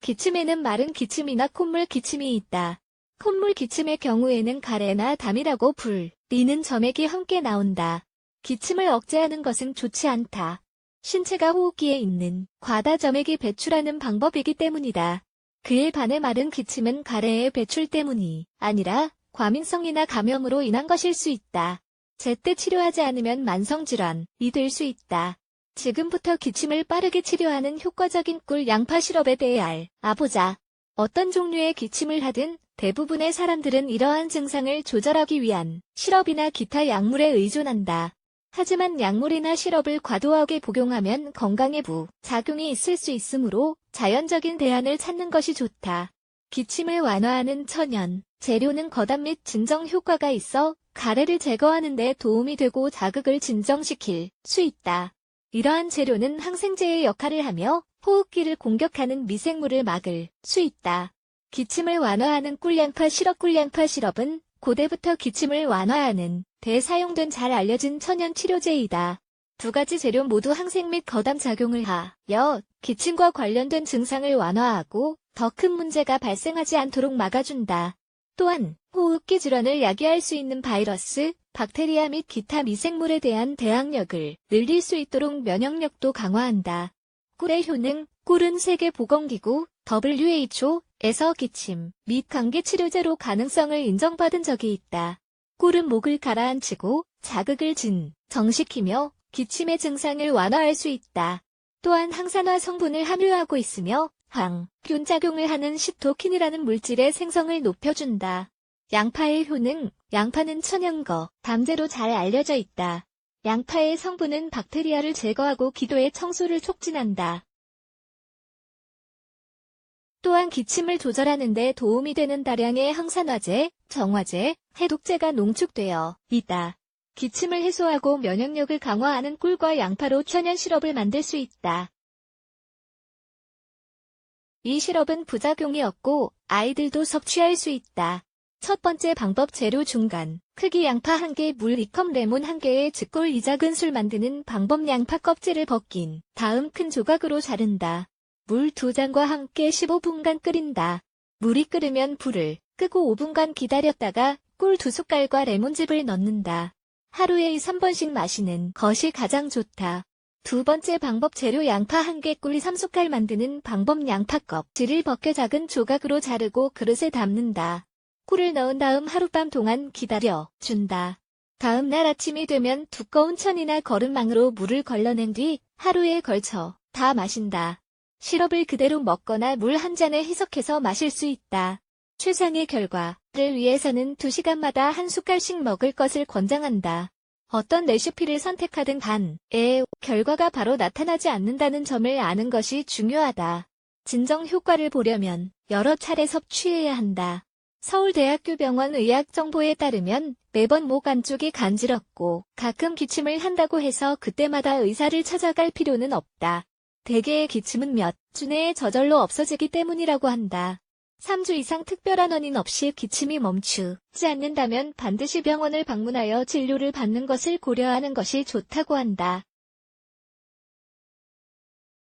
기침에는 마른 기침이나 콧물 기침이 있다. 콧물 기침의 경우에는 가래나 담이라고 불리는 점액이 함께 나온다. 기침을 억제하는 것은 좋지 않다. 신체가 호흡기에 있는 과다 점액이 배출하는 방법이기 때문이다. 그에 반해 마른 기침은 가래의 배출 때문이 아니라 과민성이나 감염으로 인한 것일 수 있다. 제때 치료하지 않으면 만성질환이 될 수 있다. 지금부터 기침을 빠르게 치료하는 효과적인 꿀 양파 시럽에 대해 알 아보자. 어떤 종류의 기침을 하든 대부분의 사람들은 이러한 증상을 조절하기 위한 시럽이나 기타 약물에 의존한다. 하지만 약물이나 시럽을 과도하게 복용하면 건강에 부작용이 있을 수 있으므로 자연적인 대안을 찾는 것이 좋다. 기침을 완화하는 천연 재료는 거담 및 진정 효과가 있어 가래를 제거하는 데 도움이 되고 자극을 진정시킬 수 있다. 이러한 재료는 항생제의 역할을 하며 호흡기를 공격하는 미생물을 막을 수 있다. 기침을 완화하는 꿀양파 시럽 꿀양파 시럽은 고대부터 기침을 완화하는 대 사용된 잘 알려진 천연 치료제이다. 두 가지 재료 모두 항생 및 거담 작용을 하여 기침과 관련된 증상을 완화하고 더 큰 문제가 발생하지 않도록 막아준다. 또한 호흡기 질환을 야기할 수 있는 바이러스, 박테리아 및 기타 미생물에 대한 대항력을 늘릴 수 있도록 면역력도 강화한다. 꿀의 효능, 꿀은 세계보건기구 WHO에서 기침 및 감기 치료제로 가능성을 인정받은 적이 있다. 꿀은 목을 가라앉히고 자극을 진 정시키며 기침의 증상을 완화할 수 있다. 또한 항산화 성분을 함유하고 있으며 항 균 작용을 하는 시토킨이라는 물질의 생성을 높여준다. 양파의 효능, 양파는 천연거, 담제로 잘 알려져 있다. 양파의 성분은 박테리아를 제거하고 기도의 청소를 촉진한다. 또한 기침을 조절하는 데 도움이 되는 다량의 항산화제, 정화제, 해독제가 농축되어 있다. 기침을 해소하고 면역력을 강화하는 꿀과 양파로 천연 시럽을 만들 수 있다. 이 시럽은 부작용이 없고 아이들도 섭취할 수 있다. 첫 번째 방법 재료 중간, 크기 양파 1개, 물 2컵, 레몬 1개에 즈골 이 작은 술 만드는 방법 양파 껍질을 벗긴 다음 큰 조각으로 자른다. 물 2잔과 함께 15분간 끓인다. 물이 끓으면 불을 끄고 5분간 기다렸다가 꿀 2숟갈과 레몬즙을 넣는다. 하루에 3번씩 마시는 것이 가장 좋다. 두 번째 방법 재료 양파 1개 꿀 3숟갈 만드는 방법 양파 껍질을 벗겨 작은 조각으로 자르고 그릇에 담는다. 꿀을 넣은 다음 하룻밤 동안 기다려 준다. 다음 날 아침이 되면 두꺼운 천이나 거름망으로 물을 걸러낸 뒤 하루에 걸쳐 다 마신다. 시럽을 그대로 먹거나 물 한 잔에 희석해서 마실 수 있다. 최상의 결과를 위해서는 2시간마다 한 숟갈씩 먹을 것을 권장한다. 어떤 레시피를 선택하든 간에 결과가 바로 나타나지 않는다는 점을 아는 것이 중요하다. 진정 효과를 보려면 여러 차례 섭취해야 한다. 서울대학교 병원 의학정보에 따르면 매번 목 안쪽이 간지럽고 가끔 기침을 한다고 해서 그때마다 의사를 찾아갈 필요는 없다. 대개의 기침은 몇 주 내에 저절로 없어지기 때문이라고 한다. 3주 이상 특별한 원인 없이 기침이 멈추지 않는다면 반드시 병원을 방문하여 진료를 받는 것을 고려하는 것이 좋다고 한다.